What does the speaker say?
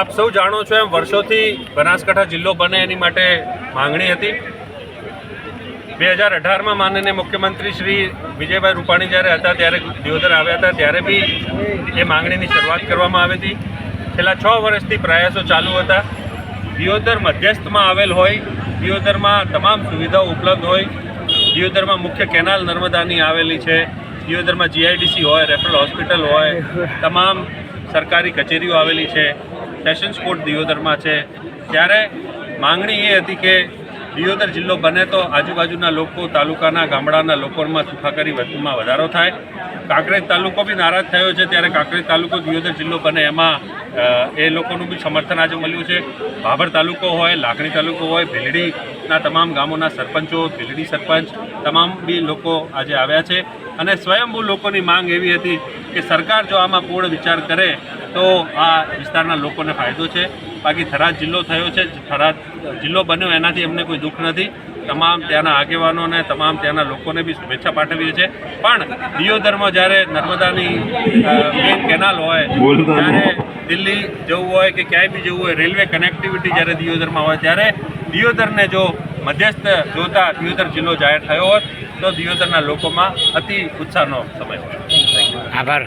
આપ સૌ જાણો છો એમ વર્ષોથી બનાસકાંઠા જિલ્લો બને એની માટે માંગણી હતી. બે હજાર અઢારમાં માનનીય મુખ્યમંત્રી શ્રી વિજયભાઈ રૂપાણી જ્યારે હતા, ત્યારે દિયોદર આવ્યા હતા, ત્યારે બી એ માંગણીની શરૂઆત કરવામાં આવી હતી. છેલ્લા છ વર્ષથી પ્રયાસો ચાલુ હતા. દિયોદર મધ્યસ્થમાં આવેલ હોય, દિયોદરમાં તમામ સુવિધાઓ ઉપલબ્ધ હોય, દિયોદરમાં મુખ્ય કેનાલ નર્મદાની આવેલી છે દિયોદરમાં જીઆઈડીસી હોય, રેફરલ હોસ્પિટલ હોય, તમામ સરકારી કચેરીઓ આવેલી છે સેશન્સ કોર્ટ દિયોદરમાં છે. ત્યારે માંગણી એ હતી કે દિયોદર જિલ્લો બને તો આજુબાજુના લોકો, તાલુકાના, ગામડાના લોકોમાં સુખાકારી વધુમાં વધારો થાય. કાંકરેજ તાલુકો બી નારાજ થયો છે, ત્યારે કાંકરેજ તાલુકો દિયોદર જિલ્લો બને એમાં એ લોકોનું બી સમર્થન આજે મળ્યું છે. ભાભર તાલુકો હોય, લાખણી તાલુકો હોય, ભીલડીના તમામ ગામોના સરપંચો, ભીલડી સરપંચ, તમામ બી લોકો આજે આવ્યા છે. અને સ્વયંભૂ લોકોની માંગ એવી હતી કે સરકાર જો આમાં પૂર્ણ વિચાર કરે તો આ વિસ્તારના લોકોને ફાયદો છે. બાકી થરાદ જિલ્લો થયો છે. થરાદ જિલ્લો બન્યો એનાથી અમને કોઈ દુઃખ નથી. તમામ ત્યાંના આગેવાનોને, તમામ ત્યાંના લોકોને બી શુભેચ્છા પાઠવીએ છીએ. પણ દિયોદરમાં જ્યારે નર્મદાની મેઇન કેનાલ હોય ત્યારે દિલ્હી જવું હોય કે ક્યાંય બી જવું હોય, રેલવે કનેક્ટિવિટી જ્યારે દિયોદરમાં હોય, ત્યારે દિયોદરને જો મધ્યસ્થ જોતા દિયોદર જિલ્લો જાહેર થયો હોત તો દિયોદરના લોકોમાં અતિ ઉત્સાહનો સમય આભાર.